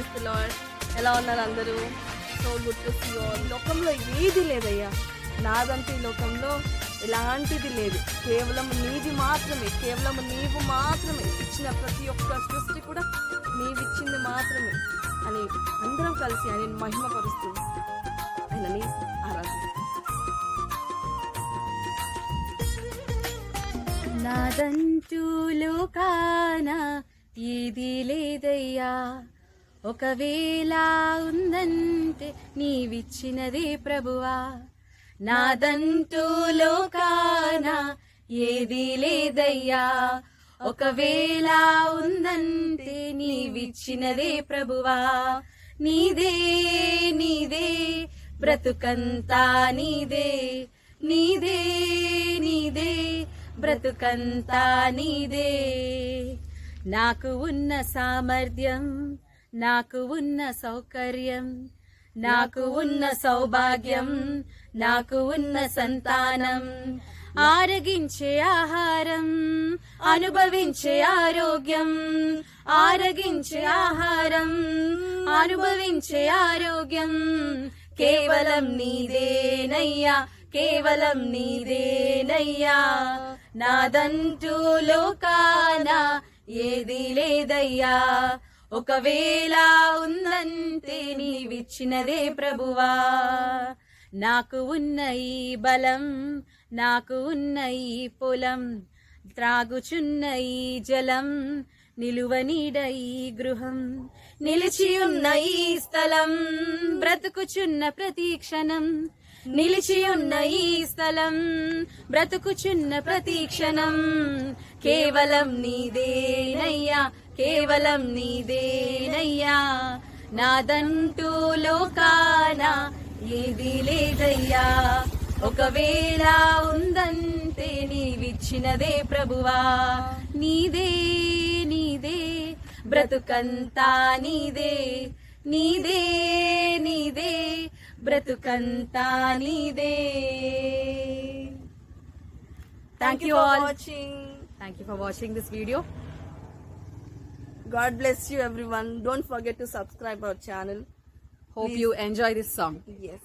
Praise lord ఎలా ఉన్నారు అందరూ? So good to see all లోకంలో ఏది లేదయ్యా. నాదంటే ఈ లోకంలో ఎలాంటిది లేదు. కేవలం నీది మాత్రమే కేవలం నీవు మాత్రమే ఇచ్చిన ప్రతి ఒక్క సృష్టి కూడా నీవిచ్చింది మాత్రమే అని అందరం కలిసి ఆయన మహిమపరుస్తూ ఆయనని ఆరాధిస్తాం నాదంటూ లోకాన ఏది లేదయ్యా. ఒకవేళ ఉందంటే నీవిచ్చినది ప్రభువా. నాదంటూ లోకాన ఏది లేదయ్యా. ఒకవేళ ఉందంటే నీవిచ్చినదే ప్రభువా. నీదే నీదే బ్రతుకంతా నీదే. నీదే నీదే బ్రతుకంతా నీదే. నాకు ఉన్న సామర్థ్యం నాకు ఉన్న సౌకర్యం నాకు ఉన్న సౌభాగ్యం నాకు ఉన్న సంతానం. ఆరగించే ఆహారం అనుభవించే ఆరోగ్యం. ఆరగించే ఆహారం అనుభవించే ఆరోగ్యం. కేవలం నీదేనయ్యా కేవలం నీదేనయ్యా. నాదంటూ లోకాన ఏది లేదయ్యా. ఒకవేళ ఉందంతే నీవిచ్చినదే ప్రభువా. నాకు ఉన్న ఈ బలం నాకు ఉన్న ఈ పొలం త్రాగుచున్న ఈ జలం నిలువనీడ ఈ గృహం నిలిచి ఉన్న ఈ స్థలం బ్రతుకుచున్న ప్రతి క్షణం నిలిచి ఉన్న ఈ స్థలం బ్రతుకుచున్న ప్రతి క్షణం కేవలం నీదేనయ్యా కేవలం నీదేనయ్యా. నాదంటూ లోకాన ఏది లేదయ్యా. ఒకవేళ ఉందంటే నీవిచ్చినదే ప్రభువా. నీదే నీదే బ్రతుకంతా నీదే. నీదే నీదే బ్రతుకంతా నీదే. Thank you watching thank you for watching this video God bless you everyone. Don't forget to subscribe our channel. Hope Please. you enjoy this song. Yes.